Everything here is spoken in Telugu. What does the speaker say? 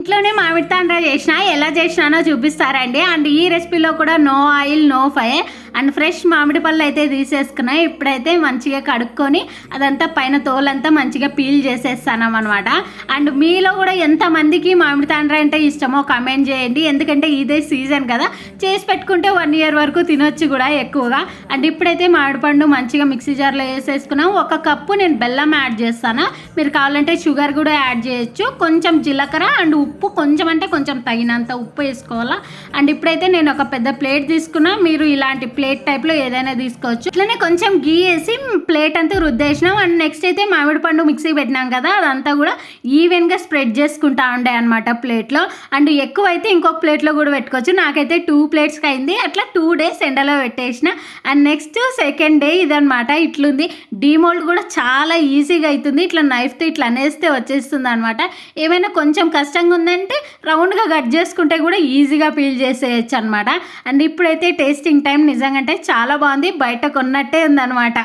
ఇంట్లోనే మామిడి తాండ్ర చేసిన ఎలా చేసినానో చూపిస్తారండి. అండ్ ఈ రెసిపీలో కూడా no oil no fire and fresh మామిడి పళ్ళు అయితే తీసేసుకున్నాయి ఇప్పుడైతే మంచిగా కడుక్కొని అదంతా పైన తోలంతా మంచిగా పీల్ చేసేస్తాను అనమాట అండ్ మీలో కూడా ఎంతమందికి మామిడి తాండ్రా అంటే ఇష్టమో కమెంట్ చేయండి. ఎందుకంటే ఇదే సీజన్ కదా. చేసి పెట్టుకుంటే వన్ ఇయర్ వరకు తినొచ్చు కూడా ఎక్కువగా. అండ్ ఇప్పుడైతే మామిడి పండు మంచిగా మిక్సీ జార్లో వేసేసుకున్నాం. ఒక కప్పు నేను బెల్లం యాడ్ చేస్తాను. మీరు కావాలంటే షుగర్ కూడా యాడ్ చేయొచ్చు. కొంచెం జీలకర్ర అండ్ ఉప్పు కొంచెం అంటే కొంచెం తగినంత ఉప్పు వేసుకోవాలా. అండ్ ఇప్పుడైతే నేను ఒక పెద్ద ప్లేట్ తీసుకున్నా. మీరు ఇలాంటి ప్లేట్ టైప్లో ఏదైనా తీసుకోవచ్చు. ఇట్లనే కొంచెం గీ వేసి ప్లేట్ అంతా రుద్దేసినాం. అండ్ నెక్స్ట్ అయితే మామిడి పండు మిక్సీ పెట్టినాం కదా అదంతా కూడా ఈవెన్గా స్ప్రెడ్ చేసుకుంటా ఉండే అనమాట ప్లేట్లో అండ్ ఎక్కువ అయితే ఇంకొక ప్లేట్లో కూడా పెట్టుకోవచ్చు. నాకైతే టూ ప్లేట్స్కి అయింది. అట్లా టూ డేస్ ఎండలో పెట్టేసిన. అండ్ నెక్స్ట్ సెకండ్ డే ఇదనమాట ఇట్లుంది. డీమోల్డ్ కూడా చాలా ఈజీగా అవుతుంది ఇట్లా నైఫ్తో ఇట్లా అనేస్తే వచ్చేస్తుంది అనమాట ఏమైనా కొంచెం కష్టంగా ఉందంటే రౌండ్గా కట్ చేసుకుంటే కూడా ఈజీగా పీల్ చేసేయచ్చు అనమాట అండ్ ఇప్పుడైతే టేస్టింగ్ టైం నిజంగా అంటే చాలా బాగుంది. బయట కొన్నట్టే ఉందన్నమాట.